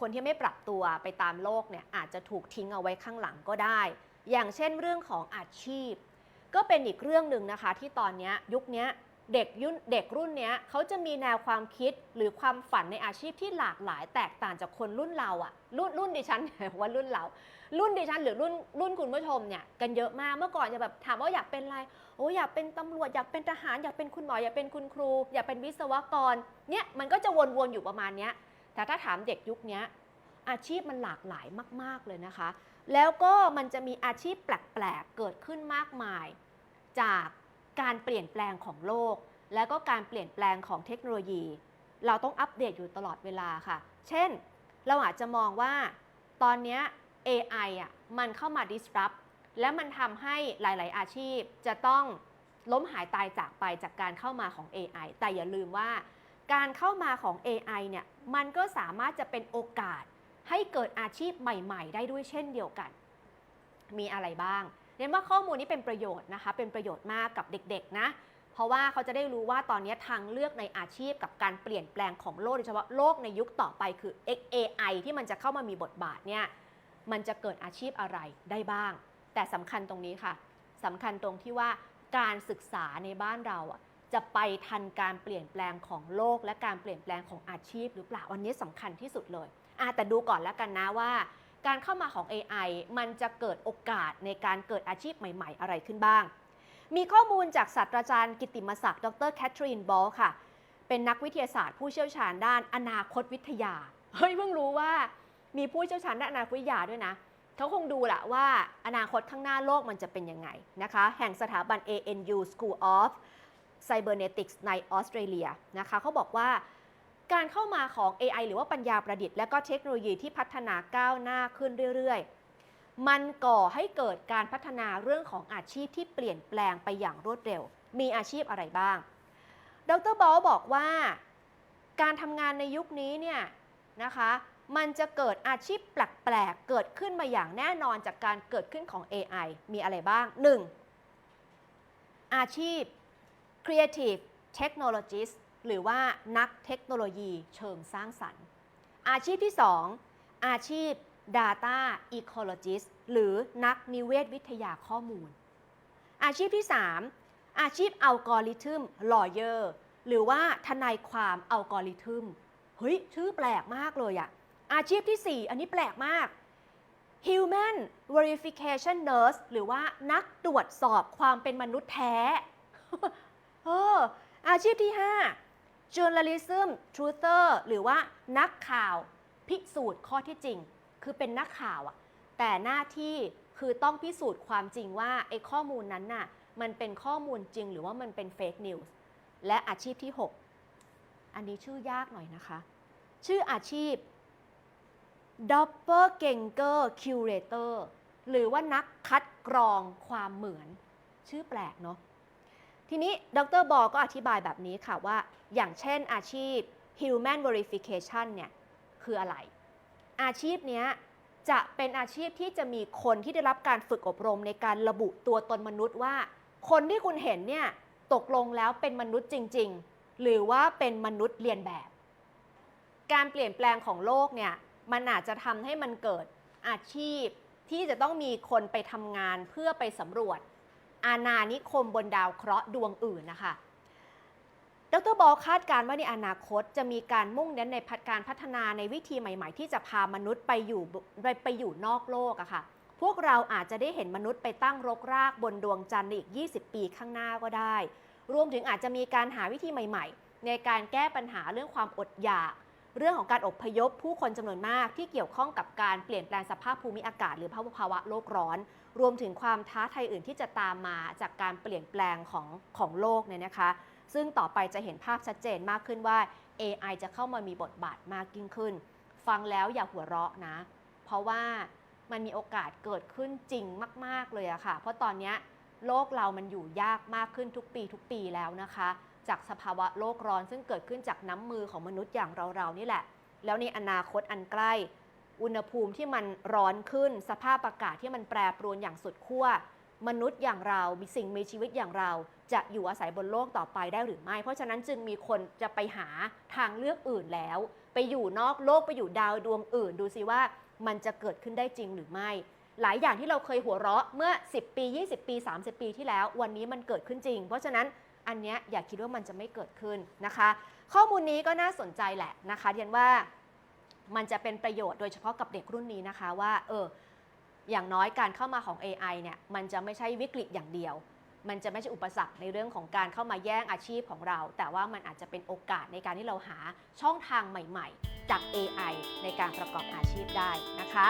คนที่ไม่ปรับตัวไปตามโลกเนี่ยอาจจะถูกทิ้งเอาไว้ข้างหลังก็ได้ อย่างเช่นเรื่องของอาชีพ ก็เป็นอีกเรื่องหนึ่งนะคะที่ตอนนี้ยุคนี้เด็กยุ่นเด็กรุ่นเนี้ยเขาจะมีแนวความคิดหรือความฝันในอาชีพที่หลากหลายแตกต่างจากคนรุ่นเราอะรุ่นรุ่นดิฉันว่ารุ่นเรา รุ่นดิฉันหรือรุ่นรุ่นคุณผู้ชมเนี่ยกันเยอะมากเมื่อก่อนจะแบบถามว่าอยากเป็นอะไรโอ้อยากเป็นตำรวจอยากเป็นทหารอยากเป็นคุณหมออยากเป็นคุณครู อยากเป็นวิศวกรเนี่ยมันก็จะวนๆอยู่ประมาณเนี้ย แต่ถ้าถามเด็กยุคนี้อาชีพมันหลากหลายมาก ๆ เลยนะคะ แล้วก็มันจะมีอาชีพแปลก ๆ เกิดขึ้นมากมาย จากการเปลี่ยนแปลงของโลก แล้วก็การเปลี่ยนแปลงของเทคโนโลยี เราต้องอัปเดตอยู่ตลอดเวลาค่ะ เช่น เราอาจจะมองว่าตอนนี้ AI อะมันเข้ามา disrupt และมันทำให้หลาย ๆ อาชีพจะต้องล้มหายตายจากไปจากการเข้ามาของ AI แต่อย่าลืมว่า การเข้ามาของ AI เนี่ยมันก็สามารถจะเป็นโอกาสให้เกิดอาชีพใหม่ ๆ ได้ด้วยเช่นเดียวกัน มีอะไรบ้างเรียนว่าข้อมูลนี้เป็นประโยชน์นะคะ เป็นประโยชน์มากกับเด็กๆนะ เพราะว่าเขาจะได้รู้ว่าตอนนี้ทางเลือกในอาชีพกับการเปลี่ยนแปลงของโลกโดยเฉพาะโลกในยุคต่อไปคือ AI ที่มันจะเข้ามามีบทบาทเนี่ยมันจะเกิดอาชีพอะไรได้บ้าง แต่สำคัญตรงนี้ค่ะสำคัญตรงที่ว่าการศึกษาในบ้านเราอะ จะไปทันการเปลี่ยนแปลงของโลก และการเปลี่ยนแปลงของอาชีพหรือเปล่าวันนี้สำคัญที่สุดเลยอะแต่ดูก่อนแล้วกันนะว่า การเข้ามาของ AI มันจะเกิดโอกาสในการเกิดอาชีพใหม่ ๆ อะไรขึ้นบ้าง มีข้อมูลจากศาสตราจารย์กิตติมศักดิ์ดรแคทรีนบอลค่ะ เป็นนักวิทยาศาสตร์ผู้เชี่ยวชาญด้านอนาคตวิทยาเฮ้ยเพิ่งรู้ว่ามีผู้เชี่ยวชาญด้านอนาคตวิทยาด้วยนะเขาคงดูแหละว่าอนาคตข้างหน้าโลกมันจะเป็นยังไงนะคะ แห่งสถาบัน ANU School of Cybernetics ในออสเตรเลียนะคะเขาบอกว่าการเข้ามาของ AI หรือว่าปัญญาประดิษฐ์และก็เทคโนโลยีที่พัฒนาก้าวหน้าขึ้นเรื่อยๆ มันก่อให้เกิดการพัฒนาเรื่องของอาชีพที่เปลี่ยนแปลงไปอย่างรวดเร็ว มีอาชีพอะไรบ้าง ดรบอลบอกว่า การทำงานในยุคนี้เนี่ยนะคะ มันจะเกิดอาชีพแปลกๆ เกิดขึ้นมาอย่างแน่นอนจากการเกิดขึ้นของ AI มีอะไรบ้าง 1. อาชีพ Creative Technologist หรือว่านักเทคโนโลยีเชิงสร้างสรรค์ อาชีพที่ 2 อาชีพ Data Ecologist หรือนักนิเวศวิทยาข้อมูล อาชีพที่ 3 อาชีพอัลกอริทึม Lawyer หรือว่าทนายความอัลกอริทึมเฮ้ย ชื่อแปลกมากเลยอะอาชีพที่ 4 อันนี้แปลกมาก Human Verification Nurse หรือว่านักตรวจสอบความเป็นมนุษย์แท้ เอออาชีพที่ 5 Journalism Truther หรือว่านักข่าวพิสูจน์ข้อที่จริง คือเป็นนักข่าวอะแต่หน้าที่คือต้องพิสูจน์ความจริงว่าไอ้ข้อมูลนั้นน่ะมันเป็นข้อมูลจริงหรือว่ามันเป็นเฟกนิวส์และอาชีพที่ 6 อันนี้ชื่อยากหน่อยนะคะ ชื่ออาชีพ Doppelganger Curator หรือว่านักคัดกรองความเหมือน ชื่อแปลกเนาะ ทีนี้ดรบอก็อธิบายแบบนี้ค่ะว่า อย่างเช่นอาชีพ Human Verification เนี่ยคืออะไร อาชีพนี้จะเป็นอาชีพที่จะมีคนที่ได้รับการฝึกอบรมในการระบุตัวตนมนุษย์ว่า คนที่คุณเห็นเนี่ยตกลงแล้วเป็นมนุษย์จริง ๆ หรือว่าเป็นมนุษย์เรียนแบบ การเปลี่ยนแปลงของโลกเนี่ยมันอาจจะทำให้มันเกิดอาชีพที่จะต้องมีคนไปทำงานเพื่อไปสำรวจ อาณานิคมบนดาวเคราะห์ดวงอื่นนะคะดรบอลคาดการณ์ว่าในอนาคตจะมีการมุ่งเน้นในพัฒการพัฒนาในวิธีใหม่ ๆ ที่จะพามนุษย์ไปอยู่ไปไปอยู่นอกโลกอะค่ะ พวกเราอาจจะได้เห็นมนุษย์ไปตั้งรกรากบนดวงจันทร์ในอีก 20 ปีข้างหน้าก็ได้ รวมถึงอาจจะมีการหาวิธีใหม่ ๆ ในการแก้ปัญหาเรื่องความอดอยาก เรื่องของการอบพยพผู้คนจำนวนมากที่เกี่ยวข้องกับการเปลี่ยนแปลงสภาพภูมิอากาศ หรือภาวะโลกร้อน รวมถึงความท้าทายอื่นที่จะตามมาจากการเปลี่ยนแปลงของของโลกเนี่ยนะคะ ซึ่งต่อไปจะเห็นภาพชัดเจนมากขึ้นว่า AI จะเข้ามามีบทบาทมากยิ่งขึ้น ฟังแล้วอย่าหัวเราะนะ เพราะว่ามันมีโอกาสเกิดขึ้นจริงมาก ๆ เลยอะค่ะ เพราะตอนนี้โลกเรามันอยู่ยากมากขึ้นทุกปีทุกปีแล้วนะคะ จากสภาวะโลกร้อน ซึ่งเกิดขึ้นจากน้ำมือของมนุษย์อย่างเรา ๆ นี่แหละ แล้วในอนาคตอันใกล้ อุณหภูมิที่มันร้อนขึ้น สภาพอากาศที่มันแปรปรวนอย่างสุดขั้วมนุษย์อย่างเรามีสิ่งมีชีวิตอย่างเรา จะอยู่อาศัยบนโลกต่อไปได้หรือไม่ เพราะฉะนั้นจึงมีคนจะไปหาทางเลือกอื่นแล้ว ไปอยู่นอกโลกไปอยู่ดาวดวงอื่น ดูสิว่ามันจะเกิดขึ้นได้จริงหรือไม่ หลายอย่างที่เราเคยหัวเราะเมื่อ 10 ปี 20 ปี 30 ปีที่แล้ว วันนี้มันเกิดขึ้นจริง เพราะฉะนั้น อันเนี้ยอย่าคิดว่ามันจะไม่เกิดขึ้นนะคะ ข้อมูลนี้ก็น่าสนใจแหละนะคะเรียนว่ามันจะเป็นประโยชน์โดยเฉพาะกับเด็กรุ่นนี้นะคะว่าเอออย่างน้อยการเข้ามาของ AI เนี่ยมันจะไม่ใช่วิกฤตอย่างเดียว มันจะไม่ใช่อุปสรรคในเรื่องของการเข้ามาแย่งอาชีพของเรา แต่ว่ามันอาจจะเป็นโอกาสในการที่เราหาช่องทางใหม่ ๆ จาก AI ในการประกอบอาชีพได้นะคะ